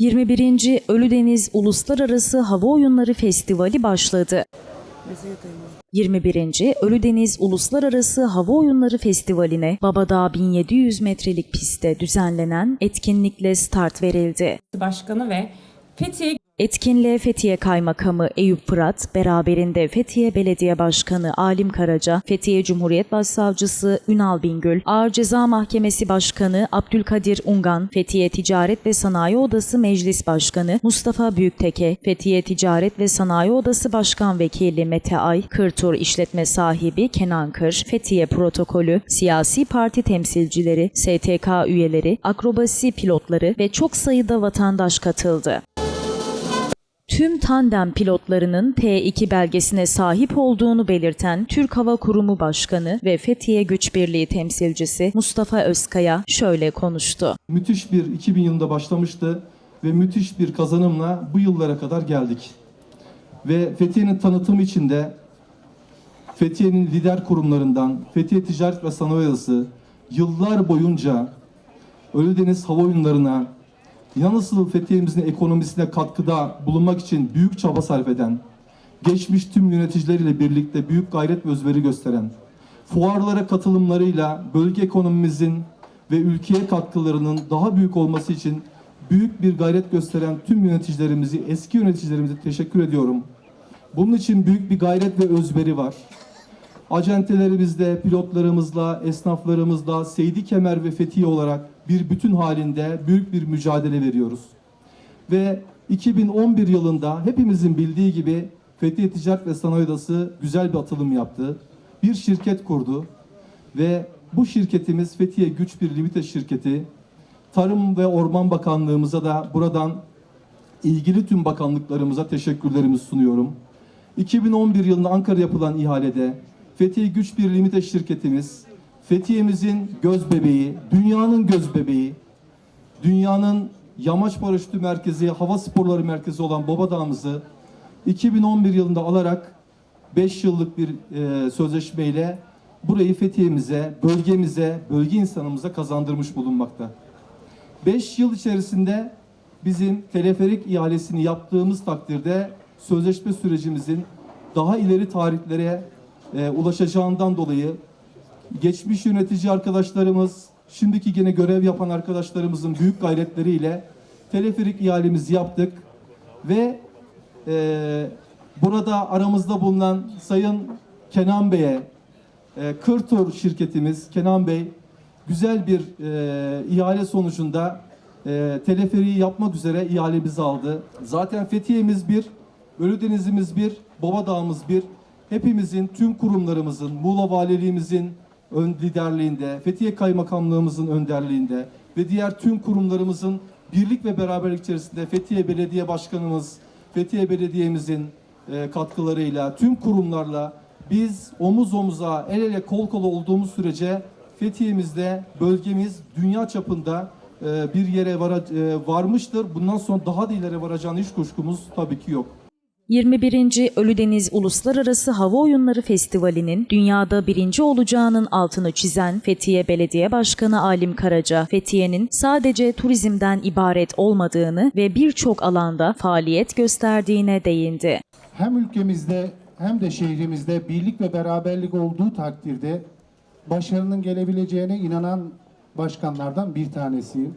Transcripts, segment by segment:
21. Ölüdeniz Uluslararası Hava Oyunları Festivali başladı. 21. Ölüdeniz Uluslararası Hava Oyunları Festivali'ne Babadağ 1700 metrelik pistte düzenlenen etkinlikle start verildi. Başkanı ve Fethiye Etkinliğe Fethiye Kaymakamı Eyüp Fırat, beraberinde Fethiye Belediye Başkanı Alim Karaca, Fethiye Cumhuriyet Başsavcısı Ünal Bingöl, Ağır Ceza Mahkemesi Başkanı Abdülkadir Ungan, Fethiye Ticaret ve Sanayi Odası Meclis Başkanı Mustafa Büyükteke, Fethiye Ticaret ve Sanayi Odası Başkan Vekili Mete Ay, Kırtur İşletme Sahibi Kenan Kır, Fethiye Protokolü, siyasi parti temsilcileri, STK üyeleri, akrobasi pilotları ve çok sayıda vatandaş katıldı. Tüm tandem pilotlarının T2 belgesine sahip olduğunu belirten Türk Hava Kurumu Başkanı ve Fethiye Güç Birliği temsilcisi Mustafa Özkaya şöyle konuştu. müthiş bir 2000 yılında başlamıştı ve müthiş bir kazanımla bu yıllara kadar geldik. Ve Fethiye'nin tanıtımı için de Fethiye'nin lider kurumlarından Fethiye Ticaret ve Sanayi Odası yıllar boyunca Ölüdeniz Hava Oyunları'na nasıl Fethiye'mizin ekonomisine katkıda bulunmak için büyük çaba sarf eden, geçmiş tüm yöneticileriyle birlikte büyük gayret ve özveri gösteren, fuarlara katılımlarıyla bölge ekonomimizin ve ülkeye katkılarının daha büyük olması için büyük bir gayret gösteren tüm yöneticilerimizi, eski yöneticilerimize teşekkür ediyorum. Bunun için büyük bir gayret ve özveri var. Acentelerimizle, pilotlarımızla, esnaflarımızla, Seydi Kemer ve Fethiye olarak bir bütün halinde büyük bir mücadele veriyoruz. Ve 2011 yılında hepimizin bildiği gibi Fethiye Ticaret ve Sanayi Odası güzel bir atılım yaptı. Bir şirket kurdu ve bu şirketimiz Fethiye Güç Bir Limited şirketi. Tarım ve Orman Bakanlığımıza da buradan ilgili tüm bakanlıklarımıza teşekkürlerimi sunuyorum. 2011 yılında Ankara yapılan ihalede Fethiye Güç Bir Limited şirketimiz Fethiye'mizin göz bebeği, dünyanın göz bebeği, dünyanın yamaç paraşütü merkezi, hava sporları merkezi olan Bobadağ'ımızı 2011 yılında alarak 5 yıllık bir e, sözleşmeyle burayı Fethiye'mize, bölgemize, bölge insanımıza kazandırmış bulunmakta. 5 yıl içerisinde bizim teleferik ihalesini yaptığımız takdirde sözleşme sürecimizin daha ileri tarihlere e, ulaşacağından dolayı geçmiş yönetici arkadaşlarımız, şimdiki gene görev yapan arkadaşlarımızın büyük gayretleriyle teleferik ihalemizi yaptık ve e, burada aramızda bulunan Sayın Kenan Bey'e, e, Kırtur şirketimiz Kenan Bey güzel bir e, ihale sonucunda e, teleferiği yapmak üzere ihalemizi aldı. Zaten Fethiye'miz bir, Ölüdeniz'imiz bir, Bobadağ'ımız bir. Hepimizin, tüm kurumlarımızın, Muğla Valiliğimizin liderliğinde, Fethiye Kaymakamlığımızın önderliğinde ve diğer tüm kurumlarımızın birlik ve beraberlik içerisinde Fethiye Belediye Başkanımız, Fethiye Belediye'mizin e, katkılarıyla, tüm kurumlarla biz omuz omuza, el ele kol kola olduğumuz sürece Fethiye'mizde bölgemiz dünya çapında e, bir yere e, varmıştır. Bundan sonra daha da ileri varacağını hiç kuşkumuz tabii ki yok. 21. Ölüdeniz Uluslararası Hava Oyunları Festivali'nin dünyada birinci olacağının altını çizen Fethiye Belediye Başkanı Alim Karaca, Fethiye'nin sadece turizmden ibaret olmadığını ve birçok alanda faaliyet gösterdiğine değindi. hem ülkemizde hem de şehrimizde birlik ve beraberlik olduğu takdirde başarının gelebileceğine inanan başkanlardan bir tanesiyim.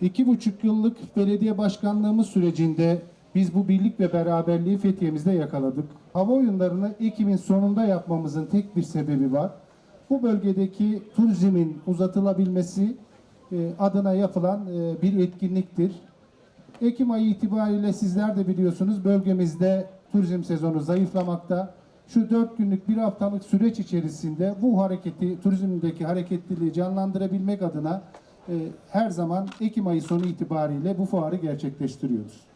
İki buçuk yıllık belediye başkanlığımız sürecinde biz bu birlik ve beraberliği Fethiye'mizde yakaladık. Hava oyunlarını Ekim'in sonunda yapmamızın tek bir sebebi var. Bu bölgedeki turizmin uzatılabilmesi e, adına yapılan e, bir etkinliktir. Ekim ayı itibariyle sizler de biliyorsunuz bölgemizde turizm sezonu zayıflamakta. Şu dört günlük bir haftalık süreç içerisinde bu hareketi, turizmdeki hareketliliği canlandırabilmek adına e, her zaman Ekim ayı sonu itibariyle bu fuarı gerçekleştiriyoruz.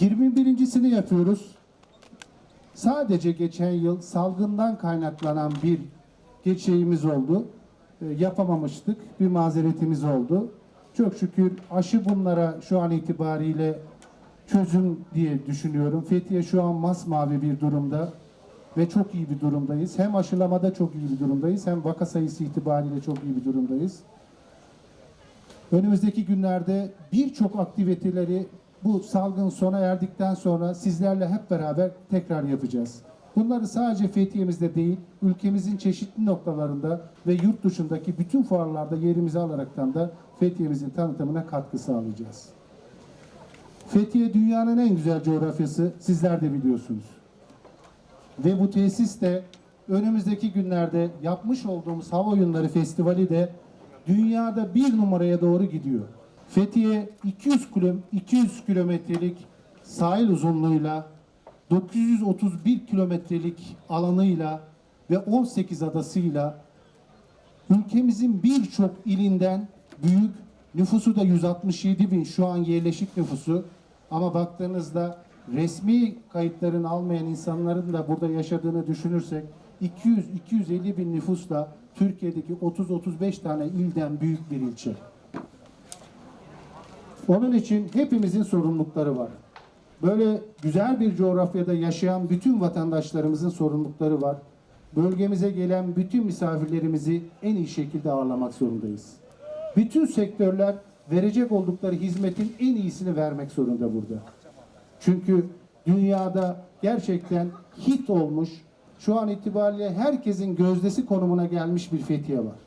21.sini yapıyoruz. Sadece geçen yıl salgından kaynaklanan bir geçeğimiz oldu. E, yapamamıştık. Bir mazeretimiz oldu. Çok şükür aşı bunlara şu an itibariyle çözüm diye düşünüyorum. Fethiye şu an masmavi bir durumda ve çok iyi bir durumdayız. Hem aşılamada çok iyi bir durumdayız hem vaka sayısı itibariyle çok iyi bir durumdayız. Önümüzdeki günlerde birçok aktiviteleri bu salgın sona erdikten sonra sizlerle hep beraber tekrar yapacağız. Bunları sadece Fethiye'mizde değil, ülkemizin çeşitli noktalarında ve yurt dışındaki bütün fuarlarda yerimizi alaraktan da Fethiye'mizin tanıtımına katkı sağlayacağız. Fethiye dünyanın en güzel coğrafyası, sizler de biliyorsunuz. Ve bu tesis de önümüzdeki günlerde yapmış olduğumuz Hava Oyunları Festivali de dünyada bir numaraya doğru gidiyor. Fethiye 200 kilo, 200 kilometrelik sahil uzunluğuyla 931 kilometrelik alanıyla ve 18 adasıyla ülkemizin birçok ilinden büyük nüfusu da 167 bin şu an yerleşik nüfusu ama baktığınızda resmi kayıtların almayan insanların da burada yaşadığını düşünürsek 200-250 bin nüfusla Türkiye'deki 30-35 tane ilden büyük bir ilçe. Onun için hepimizin sorumlulukları var. Böyle güzel bir coğrafyada yaşayan bütün vatandaşlarımızın sorumlulukları var. Bölgemize gelen bütün misafirlerimizi en iyi şekilde ağırlamak zorundayız. Bütün sektörler verecek oldukları hizmetin en iyisini vermek zorunda burada. Çünkü dünyada gerçekten hit olmuş, şu an itibariyle herkesin gözdesi konumuna gelmiş bir Fethiye var.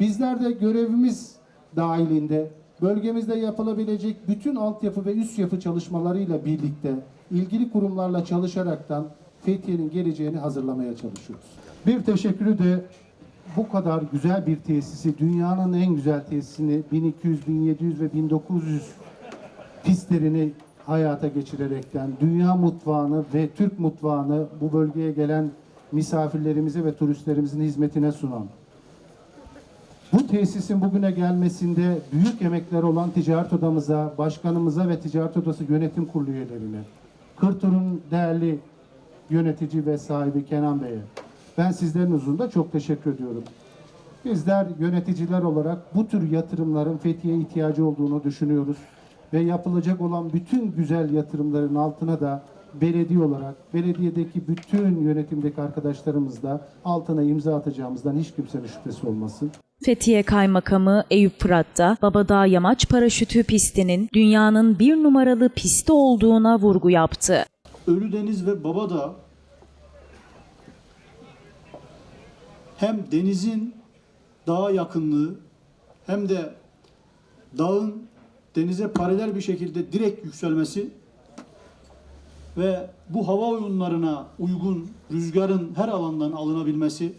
Bizler de görevimiz dahilinde bölgemizde yapılabilecek bütün altyapı ve üst yapı çalışmalarıyla birlikte ilgili kurumlarla çalışaraktan Fethiye'nin geleceğini hazırlamaya çalışıyoruz. Bir teşekkürü de bu kadar güzel bir tesisi, dünyanın en güzel tesisini 1200, 1700 ve 1900 pistlerini hayata geçirerekten dünya mutfağını ve Türk mutfağını bu bölgeye gelen misafirlerimize ve turistlerimizin hizmetine sunan bu tesisin bugüne gelmesinde büyük emekler olan ticaret odamıza, başkanımıza ve ticaret odası yönetim kurulu üyelerine, Kırtur'un değerli yönetici ve sahibi Kenan Bey'e, ben sizlerin huzurunda çok teşekkür ediyorum. Bizler yöneticiler olarak bu tür yatırımların Fethiye'ye ihtiyacı olduğunu düşünüyoruz. Ve yapılacak olan bütün güzel yatırımların altına da belediye olarak, belediyedeki bütün yönetimdeki arkadaşlarımız da altına imza atacağımızdan hiç kimsenin şüphesi olmasın. Fethiye Kaymakamı Eyüp Fırat da Babadağ Yamaç Paraşütü pistinin dünyanın bir numaralı pisti olduğuna vurgu yaptı. Ölüdeniz ve Babadağ hem denizin dağa yakınlığı hem de dağın denize paralel bir şekilde direkt yükselmesi ve bu hava oyunlarına uygun rüzgarın her alandan alınabilmesi,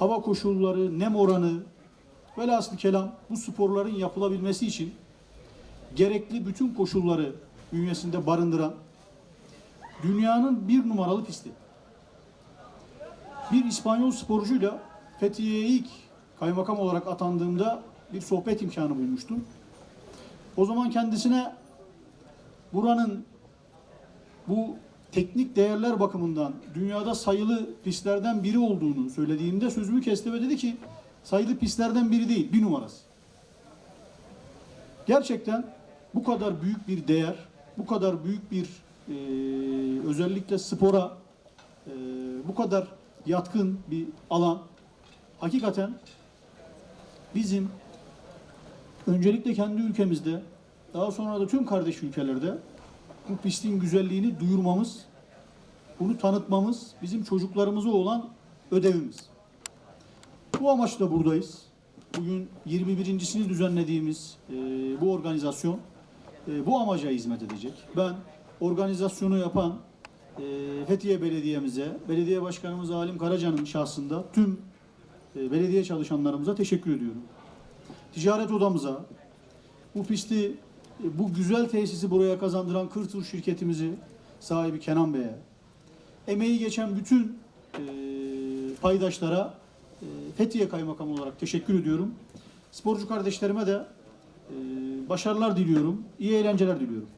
hava koşulları, nem oranı, velhasıl kelam bu sporların yapılabilmesi için gerekli bütün koşulları bünyesinde barındıran dünyanın bir numaralı pisti. Bir İspanyol sporcuyla Fethiye'ye ilk kaymakam olarak atandığımda bir sohbet imkanı bulmuştum. O zaman kendisine buranın bu teknik değerler bakımından dünyada sayılı pistlerden biri olduğunu söylediğimde sözümü kesti ve dedi ki sayılı pistlerden biri değil, bir numarası. Gerçekten bu kadar büyük bir değer, bu kadar büyük bir e, özellikle spora e, bu kadar yatkın bir alan hakikaten bizim öncelikle kendi ülkemizde daha sonra da tüm kardeş ülkelerde bu pistin güzelliğini duyurmamız, bunu tanıtmamız bizim çocuklarımıza olan ödevimiz. Bu amaçla buradayız. Bugün 21.sini düzenlediğimiz e, bu organizasyon e, bu amaca hizmet edecek. Ben organizasyonu yapan e, Fethiye Belediye'mize, belediye başkanımız Alim Karaca'nın şahsında tüm e, belediye çalışanlarımıza teşekkür ediyorum. Ticaret odamıza, bu pisti, bu güzel tesisi buraya kazandıran Kırtur şirketimizi sahibi Kenan Bey'e, emeği geçen bütün e, paydaşlara e, Fethiye Kaymakamı olarak teşekkür ediyorum. Sporcu kardeşlerime de e, başarılar diliyorum, iyi eğlenceler diliyorum.